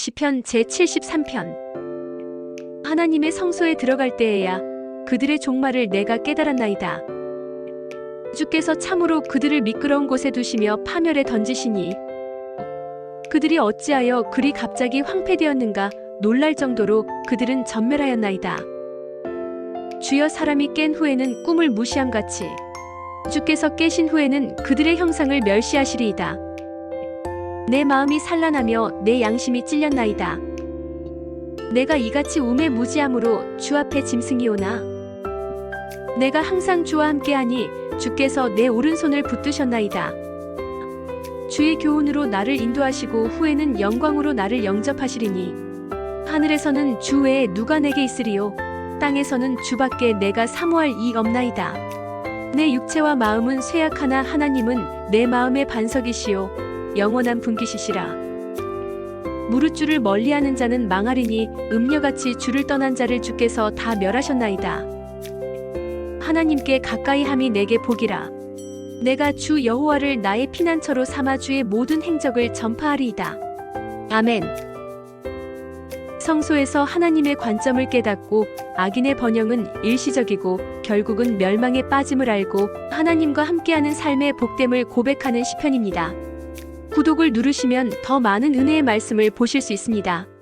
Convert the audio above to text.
시편 제73편 하나님의 성소에 들어갈 때에야 그들의 종말을 내가 깨달았나이다. 주께서 참으로 그들을 미끄러운 곳에 두시며 파멸에 던지시니 그들이 어찌하여 그리 갑자기 황폐되었는가 놀랄 정도로 그들은 전멸하였나이다. 주여 사람이 깬 후에는 꿈을 무시함 같이 주께서 깨신 후에는 그들의 형상을 멸시하시리이다. 내 마음이 산란하며 내 양심이 찔렸나이다. 내가 이같이 우매 무지함으로 주 앞에 짐승이 오나 내가 항상 주와 함께하니 주께서 내 오른손을 붙드셨나이다. 주의 교훈으로 나를 인도하시고 후에는 영광으로 나를 영접하시리니 하늘에서는 주 외에 누가 내게 있으리요 땅에서는 주밖에 내가 사모할 이 없나이다. 내 육체와 마음은 쇠약하나 하나님은 내 마음의 반석이시요 영원한 분기시시라. 무릇 주를 멀리하는 자는 망하리니 음녀같이 주를 떠난 자를 주께서 다 멸하셨나이다. 하나님께 가까이 함이 내게 복이라. 내가 주 여호와를 나의 피난처로 삼아 주의 모든 행적을 전파하리이다. 아멘. 성소에서 하나님의 관점을 깨닫고 악인의 번영은 일시적이고 결국은 멸망에 빠짐을 알고 하나님과 함께하는 삶의 복됨을 고백하는 시편입니다. 구독을 누르시면 더 많은 은혜의 말씀을 보실 수 있습니다.